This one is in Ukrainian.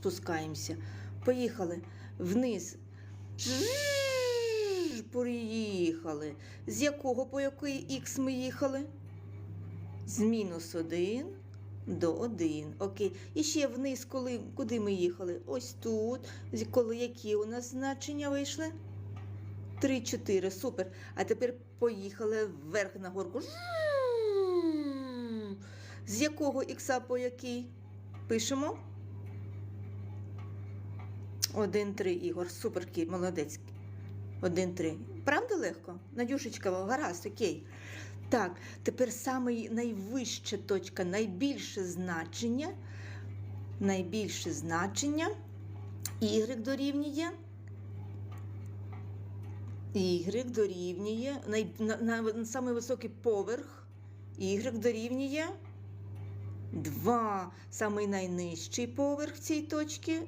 спускаємося. Поїхали вниз. Жжж, Поїхали. З якого по який х ми їхали? З мінус 1 до 1. Окей. І ще вниз, коли, куди ми їхали? Ось тут. Коли які у нас значення вийшли? 3, 4. Супер. А тепер поїхали вверх на горку. З якого ікса по який? Пишемо. 1, 3, Ігор. Супер, Кір, молодець. 1, 3. Правда легко? Надюшечка, гаразд, окей. Так, тепер саме найвища точка, найбільше значення. Найбільше значення. Y дорівнює. Y дорівнює. Най, на, на, самий високий поверх. Y дорівнює 2. Самий найнижчий поверх цієї точки